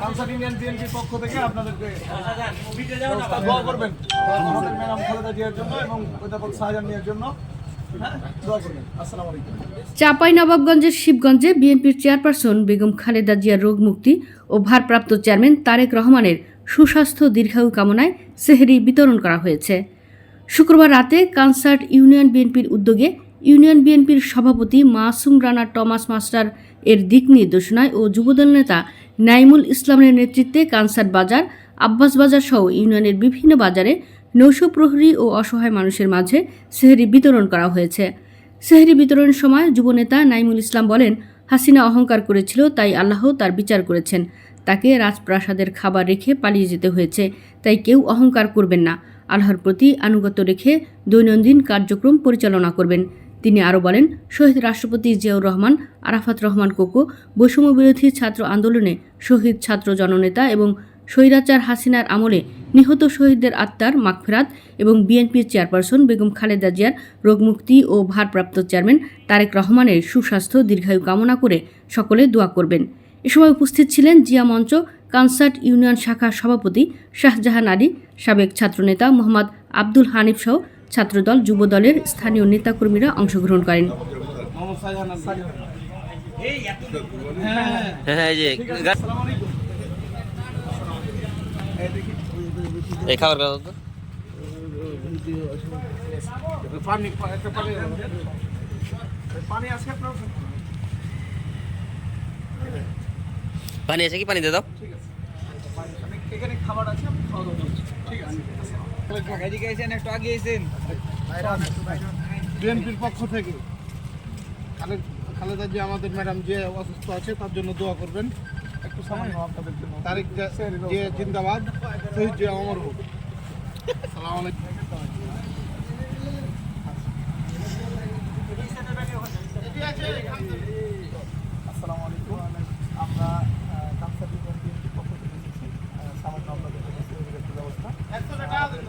Council union বিএনপির পক্ষ থেকে আপনাদেরকে ম্যাডাম খালেদা জিয়ার জন্য এবং অধ্যাপক জন্য। হ্যাঁ চাঁপাই নবাবগঞ্জের শিবগঞ্জে বিএনপির চেয়ারপারসন বেগম খালেদা জিয়ার রোগ মুক্তি ও ভারপ্রাপ্ত চেয়ারম্যান তারেক রহমানের সুস্বাস্থ্য দীর্ঘায়ু কামনায় সেহরি বিতরণ করা হয়েছে। শুক্রবার রাতে কানসার্ট ইউনিয়ন বিএনপির উদ্যোগে ইউনিয়ন বিএনপির সভাপতি মাসুম রানা টমাস মাস্টার এর দিক নির্দেশনায় ও যুবদল নেতা নাইমুল ইসলামের নেতৃত্বে কানসার্ট বাজার, আব্বাস বাজার সহ ইউনিয়নের বিভিন্ন বাজারে নৈশ প্রহরী ও অসহায় মানুষের মাঝে সেহরি বিতরণ করা হয়েছে। সেহরি বিতরণের সময় যুবনেতা নাইমুল ইসলাম বলেন, হাসিনা অহংকার করেছিল, তাই আল্লাহ তার বিচার করেছেন। তাকে রাজপ্রাসাদের খাবার রেখে পালিয়ে যেতে হয়েছে, তাই কেউ অহংকার করবেন না। আল্লাহর প্রতি আনুগত্য রেখে দৈনন্দিন কার্যক্রম পরিচালনা করবেন। তিনি আরও বলেন, শহীদ রাষ্ট্রপতি জিয়াউর রহমান, আরাফাত রহমান কোকো বৈষম্য বিরোধী ছাত্র আন্দোলনে শহীদ ছাত্র জননেতা এবং স্বৈরাচার হাসিনার আমলে নিহত শহীদদের আত্মার মাগফেরাত এবং বিএনপির চেয়ারপারসন বেগম খালেদা জিয়ার রোগমুক্তি ও ভারপ্রাপ্ত চেয়ারম্যান তারেক রহমানের সুস্বাস্থ্য দীর্ঘায়ু কামনা করে সকলে দোয়া করবেন। এ সময় উপস্থিত ছিলেন জিয়া মঞ্চ কনসার্ট ইউনিয়ন শাখার সভাপতি শাহজাহান আলী, সাবেক ছাত্রনেতা মোহাম্মদ আব্দুল হানিফ সহ ছাত্রদল যুবদলের স্থানীয় নেতাকর্মীরা অংশগ্রহণ করেন। হ্যাঁ পানি আছে কি? পানি দিয়ে দাও। এখানে খাবার আছে আপনি খাওয়া দাওয়া করুন। ঠিক আছে। বিএনপির পক্ষ থেকে খালেদ খালেদা জি আমাদের ম্যাডাম যে অসুস্থ আছে তার জন্য দোয়া করবেন। একটু সামান্য আপনাদের জন্য। তারিখ যে জিন্দাবাদ। শহীদ যে অমর হোক। সালাম আলাইকুম। Essa é a